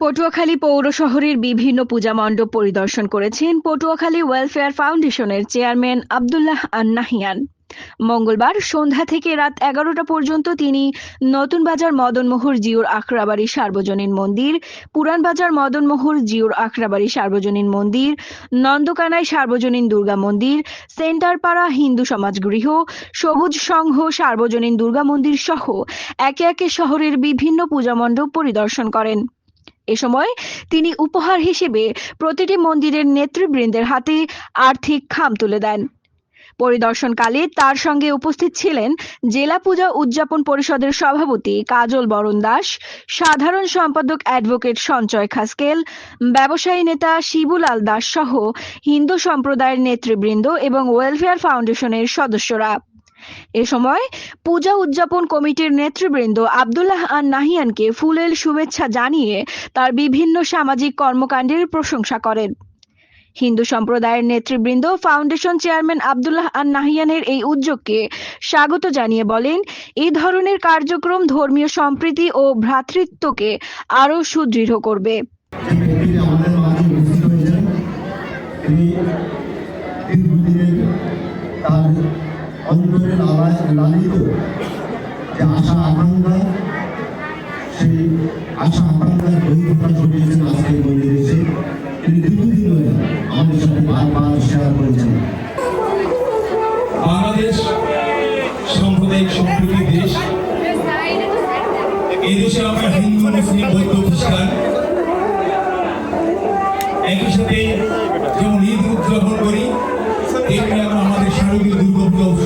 পটুয়াখালী পৌর শহরের বিভিন্ন পূজা মণ্ডপ পরিদর্শন করেছেন পটুয়াখালী ওয়েলফেয়ার ফাউন্ডেশনের চেয়ারম্যান আবদুল্লাহ আন্নাহিয়ান। মঙ্গলবার সন্ধ্যা থেকে রাত এগারোটা পর্যন্ত তিনি নতুন বাজার মদনমোহর জিওর আখড়াবাড়ি সার্বজনীন মন্দির, পুরান বাজার মদনমোহর জিওর আখড়াবাড়ি সার্বজনীন মন্দির, নন্দকানাই সার্বজনীন দুর্গা মন্দির, সেন্টারপাড়া হিন্দু সমাজগৃহ, সবুজ সংঘ সার্বজনীন দুর্গা মন্দির সহ একে একে শহরের বিভিন্ন পূজা মণ্ডপ পরিদর্শন করেন। এ সময় তিনি উপহার হিসেবে প্রতিটি মন্দিরের নেতৃবৃন্দের হাতে আর্থিক খাম তুলে দেন। পরিদর্শনকালে তার সঙ্গে উপস্থিত ছিলেন জেলা পূজা উদযাপন পরিষদের সভাপতি কাজল বরণ দাস, সাধারণ সম্পাদক অ্যাডভোকেট সঞ্চয় খাসকেল, ব্যবসায়ী নেতা শিবুলাল দাস সহ হিন্দু সম্প্রদায়ের নেতৃবৃন্দ এবং ওয়েলফেয়ার ফাউন্ডেশনের সদস্যরা। এ সময় পূজা উদযাপন কমিটির নেতৃবৃন্দ আবদুল্লাহ আন নাহিয়ানকে ফুলেল শুভেচ্ছা জানিয়ে তার বিভিন্ন সামাজিক কর্মকাণ্ডের প্রশংসা করেন। হিন্দু সম্প্রদায়ের নেতৃবৃন্দ, ফাউন্ডেশন চেয়ারম্যান আবদুল্লাহ আন নাহিয়ানের এই উদ্যোগকে স্বাগত জানিয়ে বলেন, এই ধরনের কার্যক্রম ধর্মীয় সম্প্রীতি ও ভ্রাতৃত্বকে আরও সুদৃঢ় করবে। তার অন্তরে লালায় লালিত যে আশা আকাঙ্ক্ষা, সেই আশা আকাঙ্ক্ষার বহির্প্রকাশ ঘটিয়েছেন আজকে বলে এসে। তিনি দীর্ঘদিন ধরে আমাদের সাথে বারবার শেয়ার করেছেন। বাংলাদেশ সাম্প্রদায়িক সম্প্রীতির দেশ। এই দেশে আমরা হিন্দু, মুসলিম, বৌদ্ধ, খ্রিস্টান একই সাথে যেমন ঈদ উদযাপন করি, তেমনি আমরা আমাদের শারদীয় দুর্গা পূজা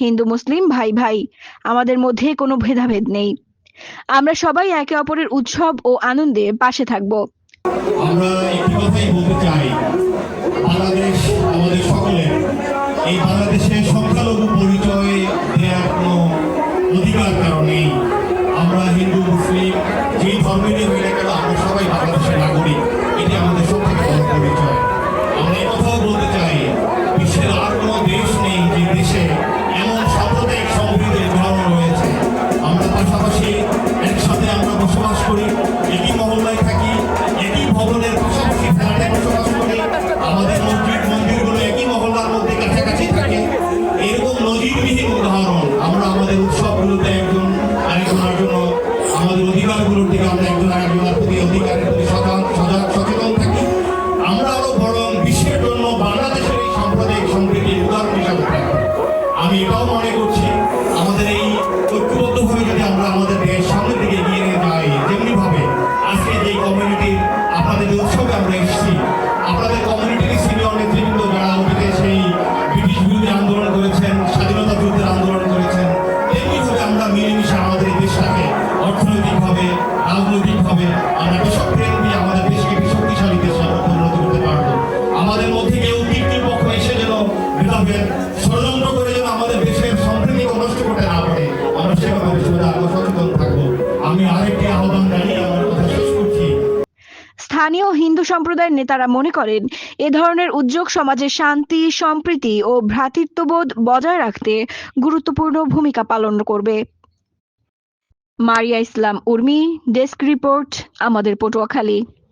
হিন্দু, মুসলিম, ভাই ভাই, আমাদের মধ্যে কোনো ভেদাভেদ নেই। আমরা সবাই একে অপরের উৎসব ও আনন্দে পাশে থাকব। আমরা একটি কথাই বলতে চাই আমাদের দিকে আমরা একজন আরেকজনের প্রতি অধিকারের প্রতি সজাগ সচেতন থাকি। আমরা আরও বরং বিশ্বের জন্য বাংলাদেশের এই সাম্প্রদায়িক সম্প্রীতির উদাহরণ হিসাবে আমি এটাও মনে করছি, আমাদের এই ঐক্যবদ্ধভাবে যদি আমরা আমাদের দেশ সামনের দিকে এগিয়ে নিয়ে যাই তেমনি ভাবে আজকে যে কমিউনিটি আপনাদের যে উৎসবে আমরা এসেছি, আপনাদের কমিউনিটির সিনিয়র নেতৃবৃন্দ যারা অতীতে সেই ব্রিটিশ বিরোধী আন্দোলন করেছেন স্থানীয় হিন্দু সম্প্রদায়ের নেতারা মনে করেন, এ ধরনের উদ্যোগ সমাজে শান্তি, সম্প্রীতি ও ভ্রাতৃত্ববোধ বজায় রাখতে গুরুত্বপূর্ণ ভূমিকা পালন করবে। মারিয়া ইসলাম, উর্মি, ডেস্ক রিপোর্ট, আমাদের পটুয়াখালী।